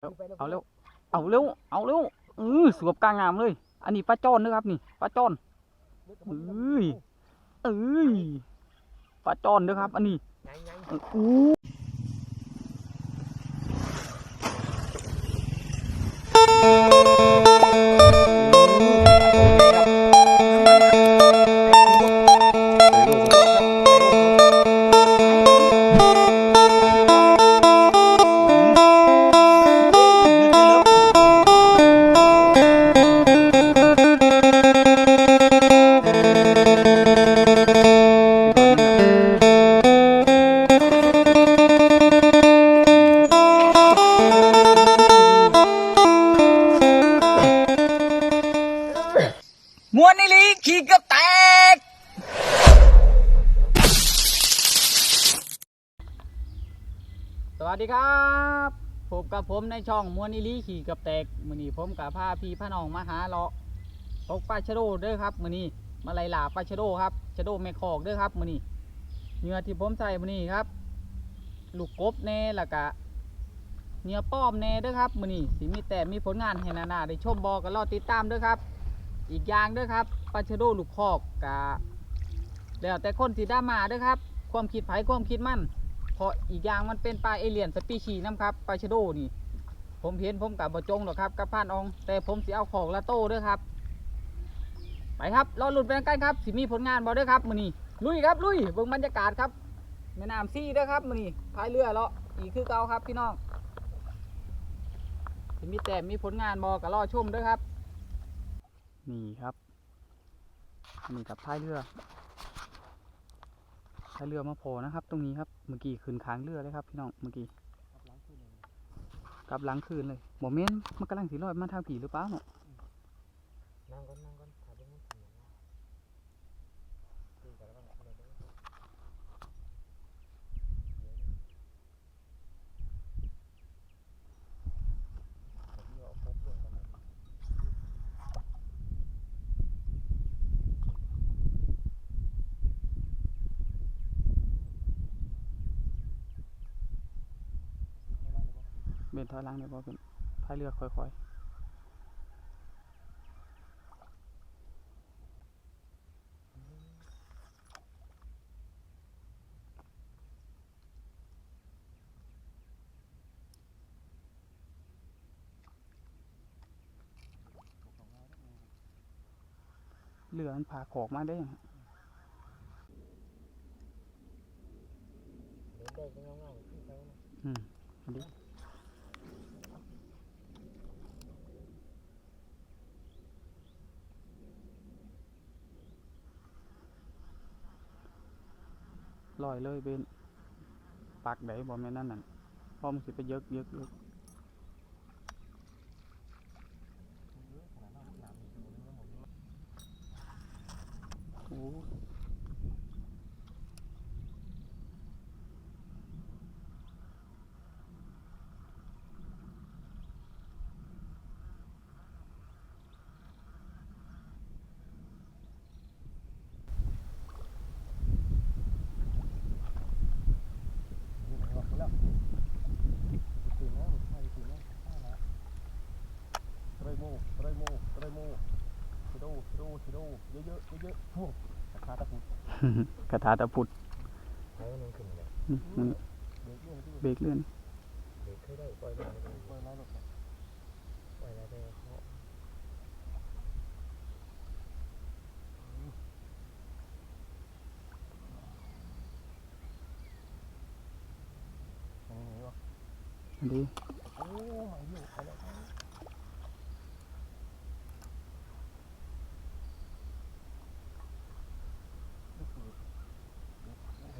เอาเอาเร็ว เอาเร็ว เอาเร็วเออสวบกลางงามเลย อันนี้ปลาจอนนะครับนี่ปลาจอนเอ้ยเอ้ยปลาจอนนะครับ อันนี้เอ มวนนี่ลีขี่เกือบแตก สวัสดีครับพบกับผมในช่องมวนอิลีขี่กับแตกมือนี้ผมกับพาพี่พาน้องมาหาเลาะตกปลาชะโดเด้อครับมือนี้มาไล่ล่าปลาชะโดครับชะโดแม่คอกเด้อครับมือนี้เหงื่อที่ผมใส่มือนี้ครับ ลูกกบแน่ล้วก็เหงื่อป้อมแน่เด้อครับมือนี้สิมีแต่มีผลงานให้นานาได้ชมบอกกันรอติดตามเด้อครับ อีกอย่างเด้อครับปลาชะโดลูกคอกกะแล้วแต่คนสีด้ามาเด้อครับ ความคิดไผความคิดมั่นเพราะอีกอย่างมันเป็นปลาเอเลียนสปีชีน้ำครับปลาชะโดนี่ ผมเห็นผมกับบจงหรอกครับกับพานออง แต่ผมสิเอาของละโต้ด้วยครับไปครับรอหลุ้นไปกันครับสิมีผลงานบอด้วยครับมือนี้ลุยครับลุยเบิ่งบรรยากาศครับแม่น้ำซี่ด้วยครับมือนี้พายเรือเลาะอีกคือเก่าครับพี่น้องสิมีแต่มีผลงานบอก็รอชมด้วยครับ นี่ครับนี่กับท้ายเรือท้ายเรือมาโผล่นะครับ ตรงนี้ครับเมื่อกี้ขึ้นค้างเรือเลยครับ พี่น้องเมื่อกี้กลับหล้างคืนเลยโมเมนต์มันกำลังสีลอยมาทางผีหรือเปล่าเนาะนั่งก่อนนั่งก่อนถ่ายรูปมันถึงนะคุยกันแล้วกันเลยเด้อเดี๋ยวเอาพบลงกันหน่อยไม่ได้เลย บ่เบนถอยหล้างเนี่ยบอเป็นพายเรือค่อยๆเรือมันพาขอกมาได้ยังเดี๋ยวเด็กยังง่ายๆขึ้นไปนะอืมอั ลอยเลยเบนปากไหนบอแม่นั่นน่ะพอมันสิไปเยอะเยอะเยอะโอ้ อะขนาดนั้นหนามมีตัวนึงแล้วหมดเลยโอ้กระทาตะพุดใช้มันยังขึ้นเลยนี่มันเบรกเลื่อน เด็กเคยได้ปล่อยได้ปล่อยได้หรอกปล่อยได้แต่เขาอันนี้อยู่อะไร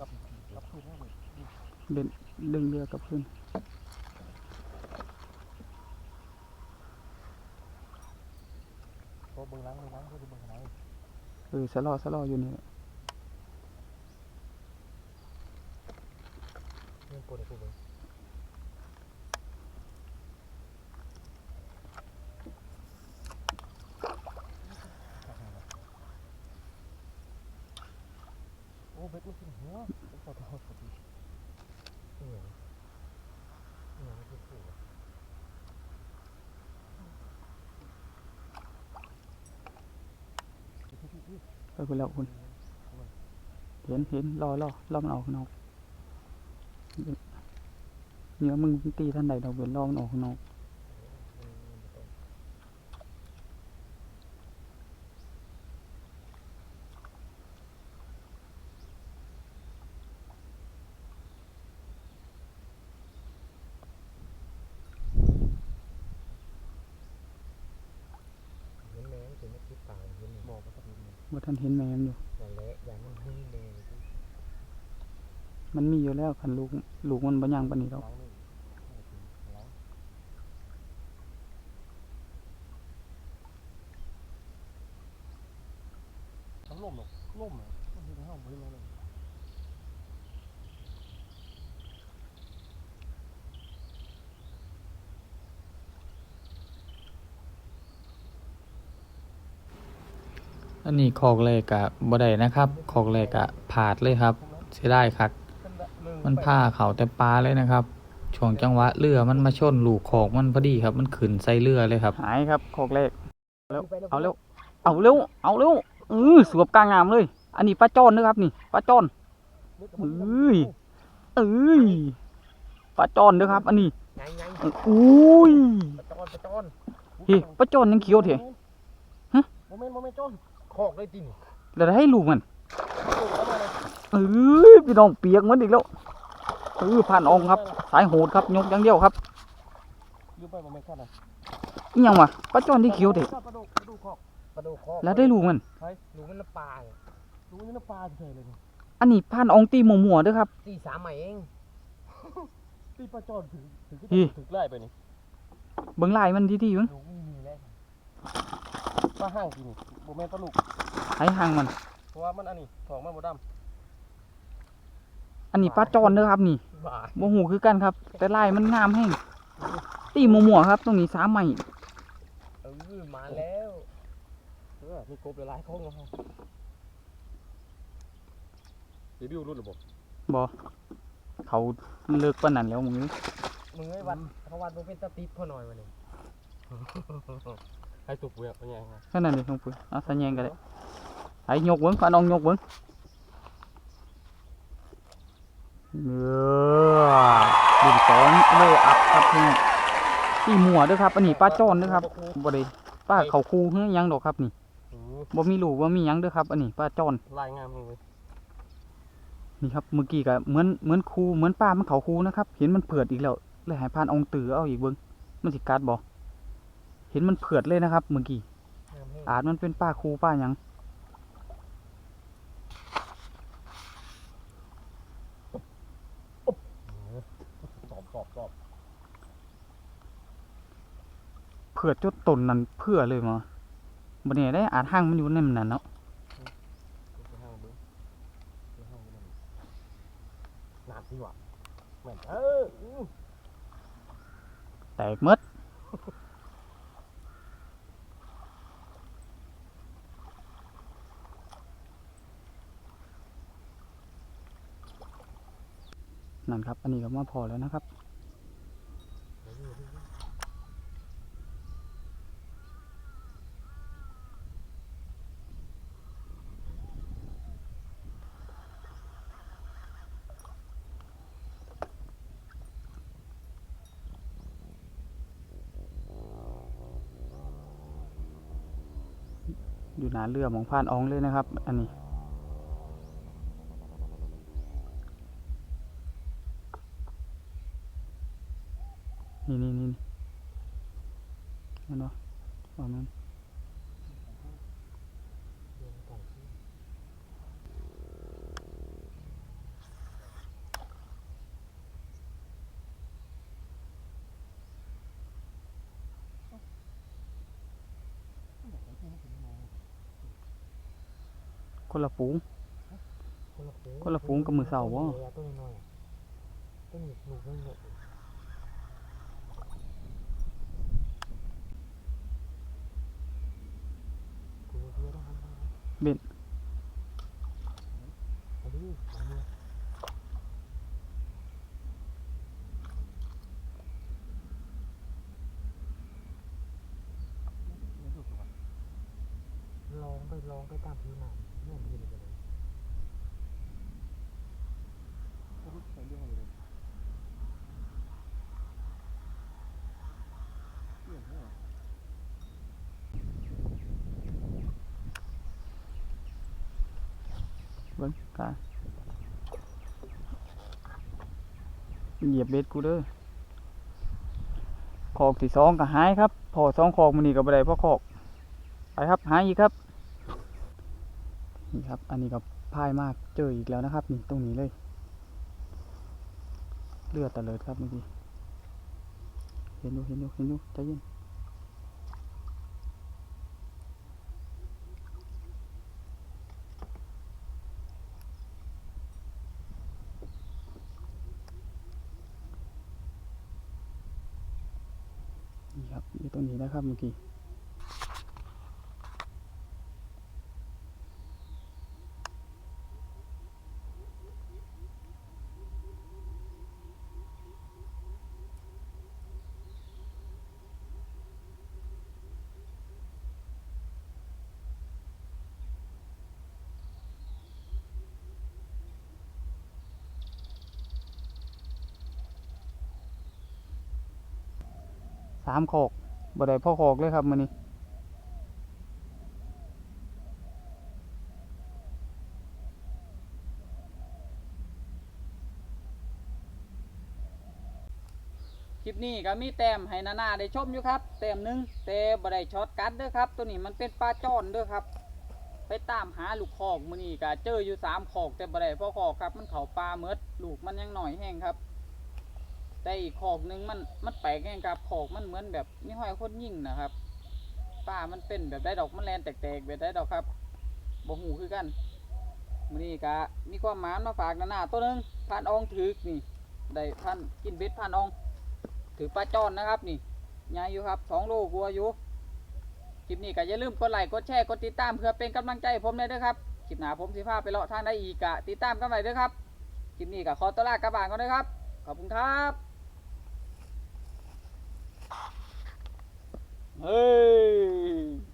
กับกับพื้นนั่นเลย เล่นดึงเรือกับขึ้นพอเบิ่งล้างเบิ่งล้างเพื่อจะเบิ่งไหนเออสะลอสะลออยู่นี่แหละเรื่องปวดกูเบิ่งโอ้เบ็ดมันขึ้นหัวขอโทษขอโทษเหนื่อยเหนื่อยมันคือขู่ ไปแล้วคุณ เห็นเห็นรอรอรอมันออกนอกเนื้อมึงตีท่านใดดอกเบี้ยรอมันออกนอก เห็นแมงถึงไม่คิดตายเห็นบอกว่าต้องมี ว่าท่านเห็นแมมอยู่นั่นแหละอย่างมันให้แมงที่มันมีอยู่แล้วคันลูกลูกมันบ่ย่างปานนี้ดอก ล้างนี่ล้างทั้งลมหรอกลมอะมันเห็นห้องไม่รู้เลย อันนี้คอกแรกกะบ่ได้นะครับคอกแรกกะผาดเลยครับ เสียดายครับมันผ้าเขาแต่ปลาเลยนะครับช่วงจังหวะเรือมันมาชนลูกคอกมันพอดีครับ มันขึ้นใส่เรือเลยครับหายครับคอกแรกแล้วเอาเร็วเอาเร็วเอาเร็วเออสวบกลางงามเลย อันนี้ปลาจอนนะครับนี่ปลาจอนเอ้ยเอ้ยปลาจอนเด้อครับ อันนี้ไงไงเอออุ้ยประจอนประจอนเฮ้ยปลาจอนยังเขียวเถอะฮะโมเมนต์โมเมนต์จอน คอกเลยตินแล้วให้ลูกมันโอ้แล้วมาเลยเอ้ยพี่น้องเปียกเหมันอีกแล้วเออผ่านอองครับ สายโหดครับยกอย่างเดียวครับยืมไปโมเมนต์ขั้นอะอิหยังวะปลาจอนที่เขียวเถอะปลาดุกปลาดุกคอกปลาดุกคอกแล้วได้ลูกมันเฮ้ยลูกมันน้ำปลาอะลูกมันน้ำปลาเฉยเลยนี่อันนี้ผ่านอองตีหมัวๆเด้อครับตีสามใหม่เองตีปลาจอนถึงถึงอีถึงไล่ไปนี่เบิ่งลายมันที่ๆมั้ง ลูกไม่มีแล้วปลาห้างกินนี่โมเมนต์ปลาลูกให้หางมัน เพราะว่ามันอันนี้ของมันบ่ดอันนี้ปลาจอนเด้อครับนี่ำบ้าบ่หูคือกันครับ แต่ลายมันงามแห้งตีหมัวๆครับ ตรงนี้สามใหม่เออมาแล้วเออมีกบหลายๆของของเขาเดี๋ยวบิวรุ่นหรือเปล่าบ่เขาเลิกปานนั้นแล้วมึงมึงไอ้วันเขาวันมึงเป็นตะติดพอหน่อยวันนี้ ให้ตุกเวียเป็นยังไงแค่นั้นเองน้องปุ้ยเอาสัญญาณก็ได้ไอ้ยกเบิ่งพาน้องยกเบิ่งเอดินสองโลอัพครับพี่น้องตีหมัวเด้อครับ อันนี้ปลาจอนเด้อครับบ่ได้ปลาเขาคูเฮ้ยยังดอกครับนี่อืมบ่มีลูกบ่มีหยังเด้อครับอันนี้ปลาจอน ลายงามเลยนี่ครับเมื่อกี้ก็เหมือนเหมือนคูเหมือนปลามันเขาคูนะครับ เห็นมันเผือดอีกแล้วเลยใหายพานอองตือเอาอีกเบิ้งมันสิกัดบ่ เห็นมันเผือดเลยนะครับเมื่อกี้งามแห้งอาจมันเป็นปลาคูปลาหยังสอบสอบสอบเผือดจนตนนั่นเพื่อเลยมาบ่เนี่ยได้อาจห้างมันอยู่ในมันนั่นเนาะไปห้างเบิ้งไปห้างเบิ้งนานที่หว่าแม่นเอออู้แตกหมด นั่นครับ อันนี้ก็มาพอแล้วนะครับ อยู่หนาเรือมองพานอองเลยนะครับ อันนี้นี่นี่นั่นเนาะประมาณ คนละฝูง คนละฝูงกับมือเสาบ่ ตัวน้อยๆตัวนี้ลูกน้อยๆกูเยอะแล้วครับเบ็ดเอาดิเอามือลองไปลองไปตามผิวหนังน่าจะ เป็นอะไรเอาลูกใส่เรื่องอะเลยเรื่องอะไรเบิ้งกาเหยียบเบ็ดกูเด้อขอกที่สองก็หายครับ พอสองขอกมันนี่ก็บ่ได้เพราะขอก ไปครับ หายอีกครับ นี่ครับ อันนี้ก็พ่ายมากเจออีกแล้วนะครับนี่ตรงนี้เลย เลือดตะเลิดครับเมื่อกี้เห็นดูเห็นดูเห็นดูใจเย็นนี่ครับอยู่ตรงนี้นะครับเมื่อกี้ สามขอกบ่ได้พ่อขอกเลยครับมื้อนี้คลิปนี้ก็มีแต้มให้นานาได้ชมอยู่ครับแต้มหนึ่งแต่บ่ได้ช็อตกัดเด้อครับ ตัวนี้มันเป็นปลาจ้อนเด้อครับ ไปตามหาลูกคอกมื้อนี้ก็เจออยู่สามขอกแต่บ่ได้พ่อขอกครับ มันเข้าปลาเมดลูกมันยังหน่อยแห้งครับ แต่อีกขอกหนึงมันมันแปลกแห้งครับขอกมันเหมือนแบบนี่ห้อยคนยิ่งนะครับป้ามันเป็นแบบได้ดอกมันแลนแตกๆแบบได้ดอกครับบ่หูคือกันมือนี้ก็มีความหมานมาฝากหนานาตัวหนึงพันองถือนี่ได้พันกินเบ็ดพันองถือปลาจอนนะครับนี่ใหญ่อยู่ครับสองโลกลัวอยู่คลิปนี้ก็อย่าลืมกดไลค์กดแชร์กดติดตามเพื่อเป็นกำลังใจผมเลยด้วยครับคลิปหน้าผมสิพาไปเลาะทางได้อีกกะติดตามกันไว้เด้วยครับคลิปนี้ก็ขอตัวลากลับานก่อนนะครับขอบคุณครับ เฮ้ย